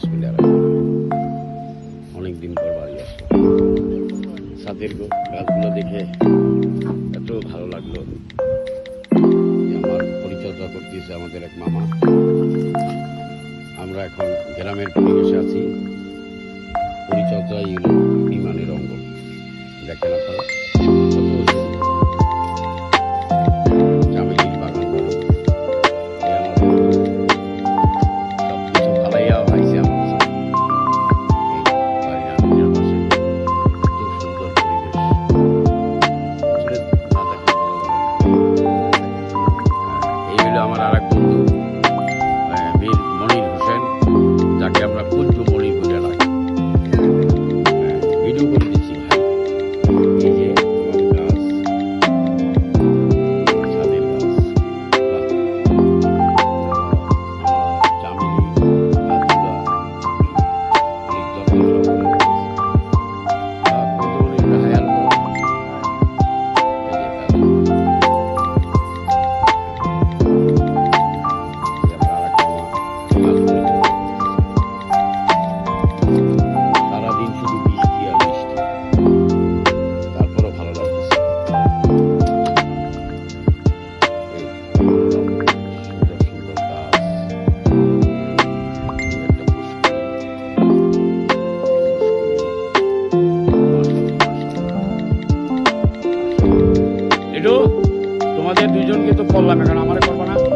বিসমিল্লাহ অনেক দিন পর বাড়ি আসলো ছাদের গাছগুলো দেখে এত ভালো লাগল আমার পরিচর্যা করতেছে আমাদের এক মামা। আমরা এখন গ্রামের পরিবেশে আছি। পরিচর্যা আপনারা তো করলাম এখন আমার করব না।